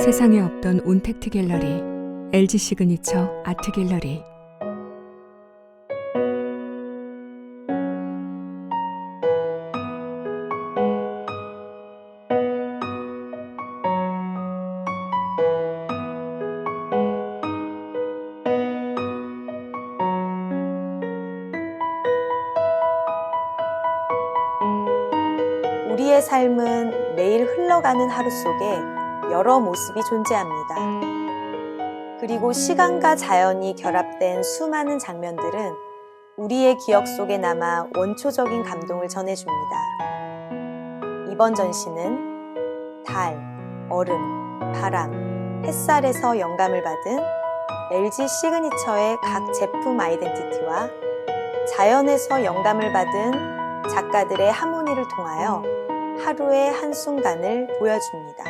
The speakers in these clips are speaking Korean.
세상에 없던 온택트 갤러리, LG 시그니처 아트 갤러리. 우리의 삶은 매일 흘러가는 하루 속에 여러 모습이 존재합니다. 그리고 시간과 자연이 결합된 수많은 장면들은 우리의 기억 속에 남아 원초적인 감동을 전해줍니다. 이번 전시는 달, 얼음, 바람, 햇살에서 영감을 받은 LG 시그니처의 각 제품 아이덴티티와 자연에서 영감을 받은 작가들의 하모니를 통하여 하루의 한순간을 보여줍니다.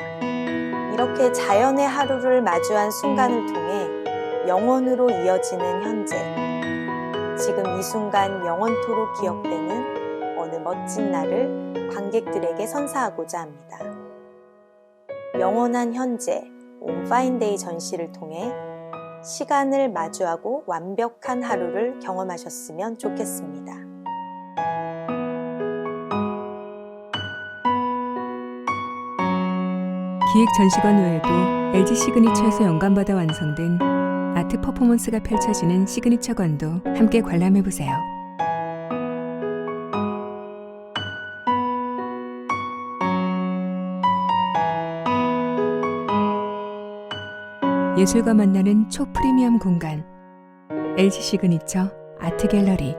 이렇게 자연의 하루를 마주한 순간을 통해 영원으로 이어지는 현재. 지금 이 순간 영원토록 기억되는 어느 멋진 날을 관객들에게 선사하고자 합니다. 영원한 현재, 온 파인데이 전시를 통해 시간을 마주하고 완벽한 하루를 경험하셨으면 좋겠습니다. 기획 전시관 외에도 LG 시그니처에서 영감받아 완성된 아트 퍼포먼스가 펼쳐지는 시그니처관도 함께 관람해 보세요. 예술과 만나는 초프리미엄 공간 LG 시그니처 아트 갤러리